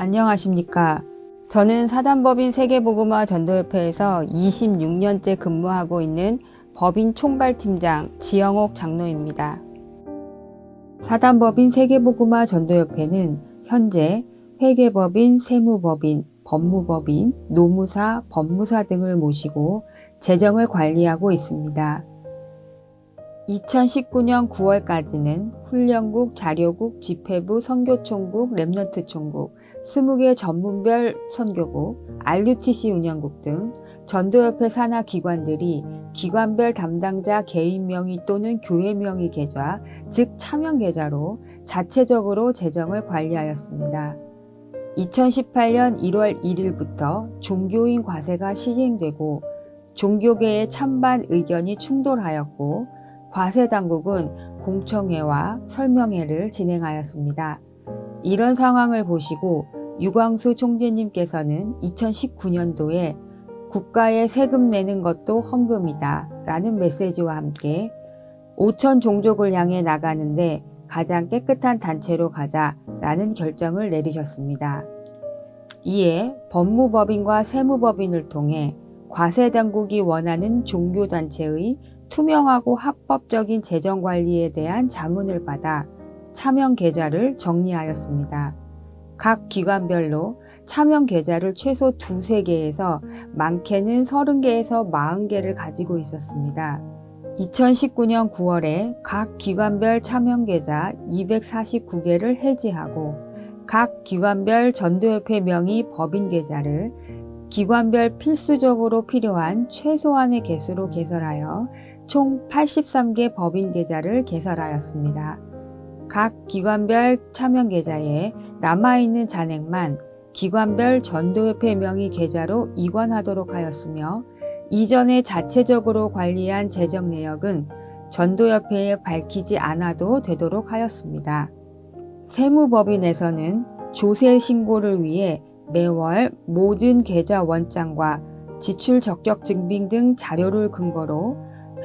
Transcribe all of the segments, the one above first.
안녕하십니까. 저는 사단법인 세계보그마 전도협회에서 26년째 근무하고 있는 법인 총괄팀장 지영옥 장로입니다. 사단법인 세계보그마 전도협회는 현재 회계법인, 세무법인, 법무법인, 노무사, 법무사 등을 모시고 재정을 관리하고 있습니다. 2019년 9월까지는 훈련국, 자료국, 집회부, 선교총국, 랩넌트 총국, 20개 전문별 선교국, RUTC 운영국 등 전도협회 산하 기관들이 기관별 담당자 개인 명의 또는 교회 명의 계좌, 즉 차명 계좌로 자체적으로 재정을 관리하였습니다. 2018년 1월 1일부터 종교인 과세가 시행되고 종교계의 찬반 의견이 충돌하였고 과세 당국은 공청회와 설명회를 진행하였습니다. 이런 상황을 보시고 유광수 총재님께서는 2019년도에 국가에 세금 내는 것도 헌금이다 라는 메시지와 함께 5천 종족을 향해 나가는데 가장 깨끗한 단체로 가자 라는 결정을 내리셨습니다. 이에 법무법인과 세무법인을 통해 과세당국이 원하는 종교단체의 투명하고 합법적인 재정관리에 대한 자문을 받아 차명 계좌를 정리하였습니다. 각 기관별로 차명 계좌를 최소 두세 개에서 많게는 30개에서 40개를 가지고 있었습니다. 2019년 9월에 각 기관별 차명 계좌 249개를 해지하고 각 기관별 전도협회 명의 법인 계좌를 기관별 필수적으로 필요한 최소한의 개수로 개설하여 총 83개 법인 계좌를 개설하였습니다. 각 기관별 차명 계좌에 남아있는 잔액만 기관별 전도협회 명의 계좌로 이관하도록 하였으며 이전에 자체적으로 관리한 재정 내역은 전도협회에 밝히지 않아도 되도록 하였습니다. 세무법인에서는 조세 신고를 위해 매월 모든 계좌 원장과 지출 적격 증빙 등 자료를 근거로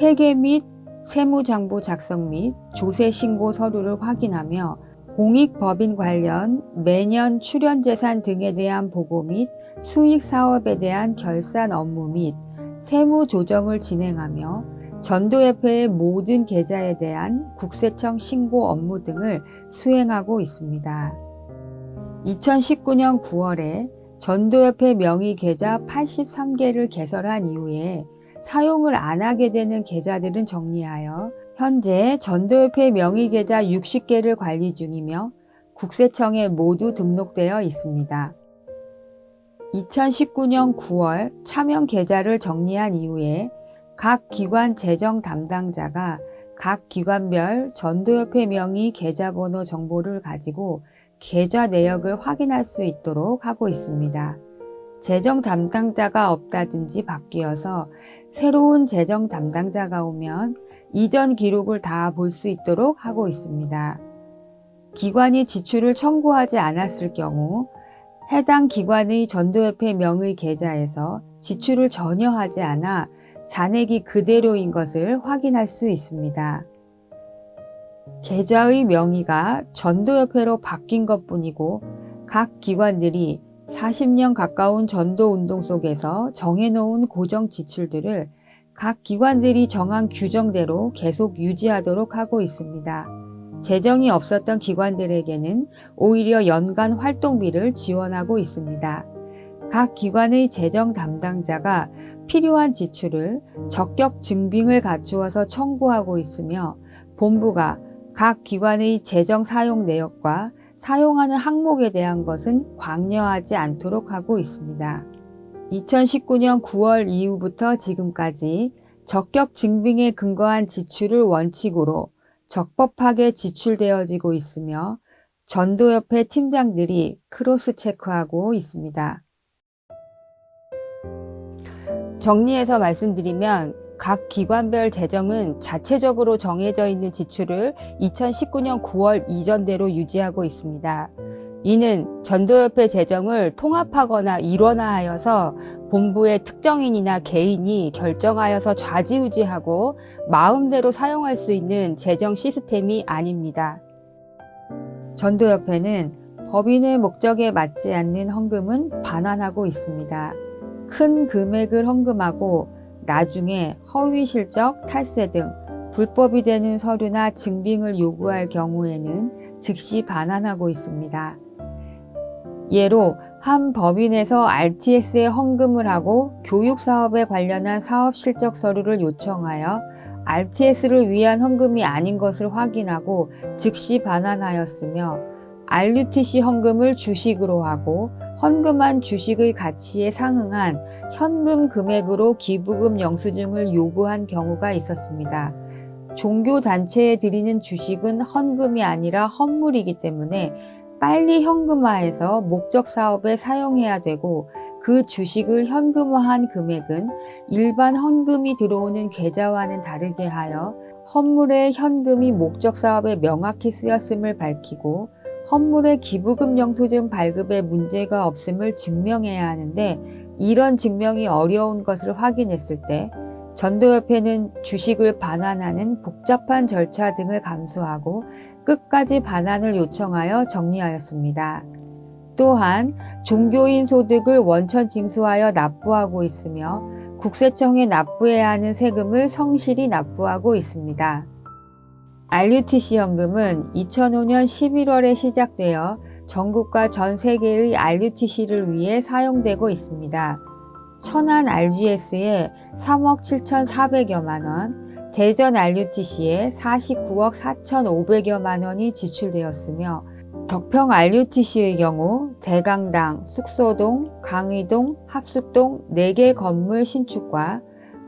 회계 및 세무장부 작성 및 조세 신고 서류를 확인하며 공익법인 관련 매년 출연재산 등에 대한 보고 및 수익 사업에 대한 결산 업무 및 세무 조정을 진행하며 전도협회의 모든 계좌에 대한 국세청 신고 업무 등을 수행하고 있습니다. 2019년 9월에 전도협회 명의 계좌 83개를 개설한 이후에 사용을 안 하게 되는 계좌들은 정리하여 현재 전도협회 명의 계좌 60개를 관리 중이며 국세청에 모두 등록되어 있습니다. 2019년 9월 차명 계좌를 정리한 이후에 각 기관 재정 담당자가 각 기관별 전도협회 명의 계좌번호 정보를 가지고 계좌 내역을 확인할 수 있도록 하고 있습니다. 재정 담당자가 없다든지 바뀌어서 새로운 재정 담당자가 오면 이전 기록을 다 볼 수 있도록 하고 있습니다. 기관이 지출을 청구하지 않았을 경우 해당 기관의 전도협회 명의 계좌에서 지출을 전혀 하지 않아 잔액이 그대로인 것을 확인할 수 있습니다. 계좌의 명의가 전도협회로 바뀐 것 뿐이고 각 기관들이 40년 가까운 전도 운동 속에서 정해놓은 고정 지출들을 각 기관들이 정한 규정대로 계속 유지하도록 하고 있습니다. 재정이 없었던 기관들에게는 오히려 연간 활동비를 지원하고 있습니다. 각 기관의 재정 담당자가 필요한 지출을 적격 증빙을 갖추어서 청구하고 있으며 본부가 각 기관의 재정 사용 내역과 사용하는 항목에 대한 것은 광여하지 않도록 하고 있습니다. 2019년 9월 이후부터 지금까지 적격 증빙에 근거한 지출을 원칙으로 적법하게 지출되어지고 있으며 전도협회 팀장들이 크로스 체크하고 있습니다. 정리해서 말씀드리면 각 기관별 재정은 자체적으로 정해져 있는 지출을 2019년 9월 이전대로 유지하고 있습니다. 이는 전도협회 재정을 통합하거나 일원화하여서 본부의 특정인이나 개인이 결정하여서 좌지우지하고 마음대로 사용할 수 있는 재정 시스템이 아닙니다. 전도협회는 법인의 목적에 맞지 않는 헌금은 반환하고 있습니다. 큰 금액을 헌금하고 나중에 허위 실적, 탈세 등 불법이 되는 서류나 증빙을 요구할 경우에는 즉시 반환하고 있습니다. 예로 한 법인에서 RTS에 헌금을 하고 교육 사업에 관련한 사업 실적 서류를 요청하여 RTS를 위한 헌금이 아닌 것을 확인하고 즉시 반환하였으며 RUTC 헌금을 주식으로 하고 헌금한 주식의 가치에 상응한 현금 금액으로 기부금 영수증을 요구한 경우가 있었습니다. 종교 단체에 드리는 주식은 헌금이 아니라 헌물이기 때문에 빨리 현금화해서 목적 사업에 사용해야 되고 그 주식을 현금화한 금액은 일반 헌금이 들어오는 계좌와는 다르게 하여 헌물의 현금이 목적 사업에 명확히 쓰였음을 밝히고 헌물의 기부금 영수증 발급에 문제가 없음을 증명해야 하는데 이런 증명이 어려운 것을 확인했을 때 전도협회는 주식을 반환하는 복잡한 절차 등을 감수하고 끝까지 반환을 요청하여 정리하였습니다. 또한 종교인 소득을 원천 징수하여 납부하고 있으며 국세청에 납부해야 하는 세금을 성실히 납부하고 있습니다. RUTC 현금은 2005년 11월에 시작되어 전국과 전 세계의 RUTC를 위해 사용되고 있습니다. 천안 RGS에 3억 7,400여만 원, 대전 RUTC에 49억 4,500여만 원이 지출되었으며 덕평 RUTC의 경우 대강당, 숙소동, 강의동, 합숙동 4개 건물 신축과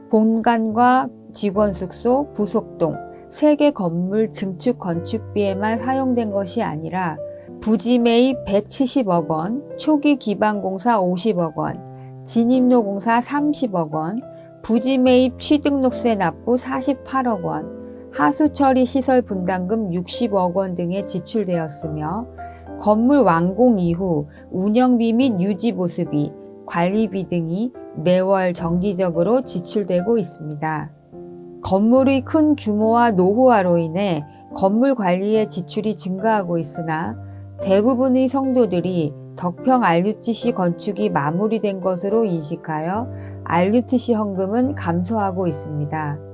본관과 직원 숙소, 부속동 3개 건물 증축 건축비에만 사용된 것이 아니라 부지 매입 170억 원, 초기 기반 공사 50억 원, 진입로 공사 30억 원, 부지 매입 취득록세 납부 48억 원, 하수 처리 시설 분담금 60억 원 등에 지출되었으며 건물 완공 이후 운영비 및 유지 보수비, 관리비 등이 매월 정기적으로 지출되고 있습니다. 건물의 큰 규모와 노후화로 인해 건물 관리의 지출이 증가하고 있으나 대부분의 성도들이 덕평 RUTC 건축이 마무리된 것으로 인식하여 RUTC 헌금은 감소하고 있습니다.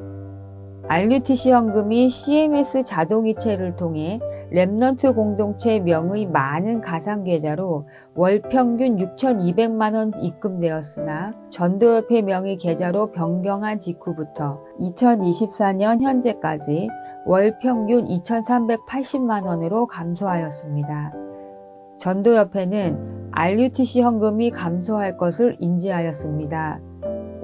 RUTC 헌금이 CMS 자동이체를 통해 랩넌트 공동체 명의 많은 가상계좌로 월 평균 6,200만 원 입금되었으나 전도협회 명의 계좌로 변경한 직후부터 2024년 현재까지 월 평균 2,380만 원으로 감소하였습니다. 전도협회는 RUTC 헌금이 감소할 것을 인지하였습니다.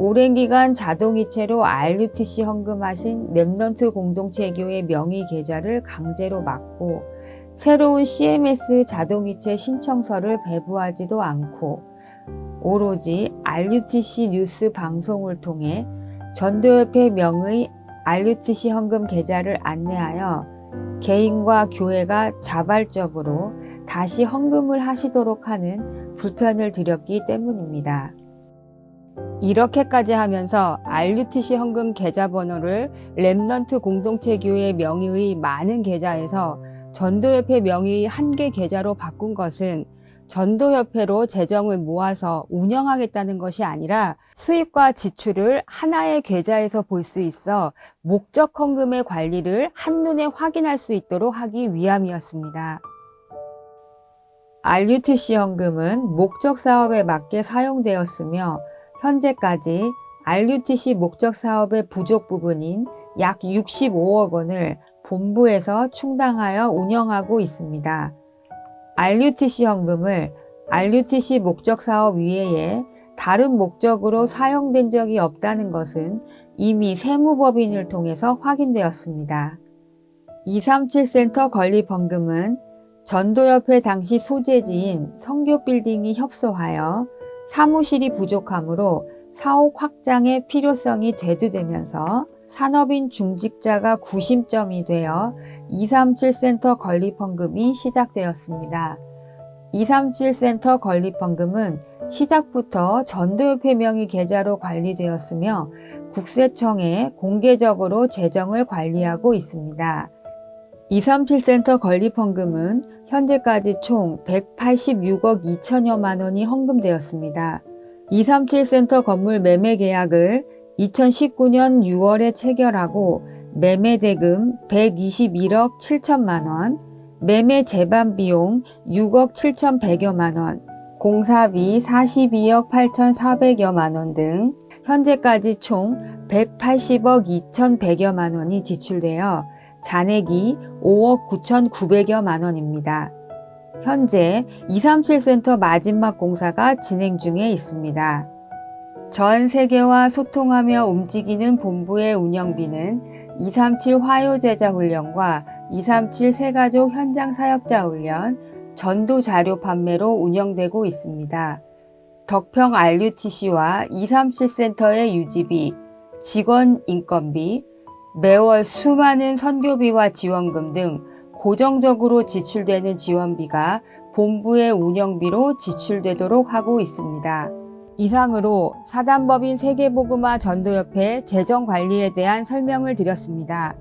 오랜 기간 자동이체로 RUTC 헌금하신 랩넌트 공동체교의 명의 계좌를 강제로 막고 새로운 CMS 자동이체 신청서를 배부하지도 않고 오로지 RUTC 뉴스 방송을 통해 전도협회 명의 RUTC 헌금 계좌를 안내하여 개인과 교회가 자발적으로 다시 헌금을 하시도록 하는 불편을 드렸기 때문입니다. 이렇게까지 하면서 RUTC 헌금 계좌번호를 랩넌트 공동체 교회 명의의 많은 계좌에서 전도협회 명의의 한 개 계좌로 바꾼 것은 전도협회로 재정을 모아서 운영하겠다는 것이 아니라 수입과 지출을 하나의 계좌에서 볼 수 있어 목적 헌금의 관리를 한눈에 확인할 수 있도록 하기 위함이었습니다. RUTC 헌금은 목적 사업에 맞게 사용되었으며 현재까지 RUTC 목적 사업의 부족 부분인 약 65억 원을 본부에서 충당하여 운영하고 있습니다. RUTC 현금을 RUTC 목적 사업 이외에 다른 목적으로 사용된 적이 없다는 것은 이미 세무법인을 통해서 확인되었습니다. 237센터 건립헌금은 전도협회 당시 소재지인 성교빌딩이 협소하여 사무실이 부족하므로 사옥 확장의 필요성이 대두되면서 산업인 중직자가 구심점이 되어 237센터 건립헌금이 시작되었습니다. 237센터 건립헌금은 시작부터 전도협회 명의 계좌로 관리되었으며 국세청에 공개적으로 재정을 관리하고 있습니다. 237센터 건립헌금은 현재까지 총 186억 2천여만 원이 헌금되었습니다. 237센터 건물 매매 계약을 2019년 6월에 체결하고 매매 대금 121억 7천만 원, 매매 재반 비용 6억 7,100여만 원, 공사비 42억 8,400여만 원 등 현재까지 총 180억 2,100여만 원이 지출되어 잔액이 5억 9,900여만 원입니다. 현재 237센터 마지막 공사가 진행 중에 있습니다. 전 세계와 소통하며 움직이는 본부의 운영비는 237 화요제자 훈련과 237 새가족 현장 사역자 훈련, 전도 자료 판매로 운영되고 있습니다. 덕평 RUTC와 237센터의 유지비, 직원 인건비, 매월 수많은 선교비와 지원금 등 고정적으로 지출되는 지원비가 본부의 운영비로 지출되도록 하고 있습니다. 이상으로 사단법인 세계복음화 전도협회 재정 관리에 대한 설명을 드렸습니다.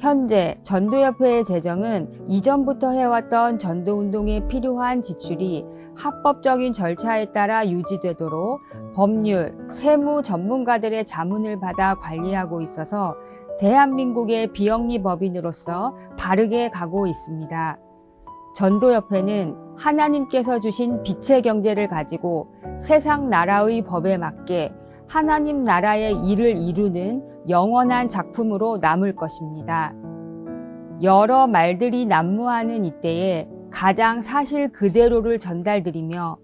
현재 전도협회의 재정은 이전부터 해왔던 전도운동에 필요한 지출이 합법적인 절차에 따라 유지되도록 법률, 세무 전문가들의 자문을 받아 관리하고 있어서 대한민국의 비영리 법인으로서 바르게 가고 있습니다. 전도협회는 하나님께서 주신 빛의 경제를 가지고 세상 나라의 법에 맞게 하나님 나라의 일을 이루는 영원한 작품으로 남을 것입니다. 여러 말들이 난무하는 이때에 가장 사실 그대로를 전달드리며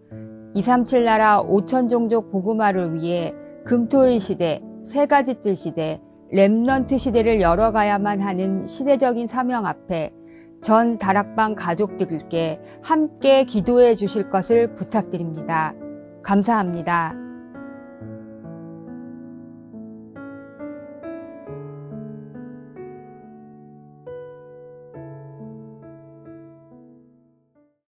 237 나라 5천 종족 복음화를 위해 금토일 시대, 세 가지 뜰 시대, 랩넌트 시대를 열어가야만 하는 시대적인 사명 앞에 전 다락방 가족들께 함께 기도해 주실 것을 부탁드립니다. 감사합니다.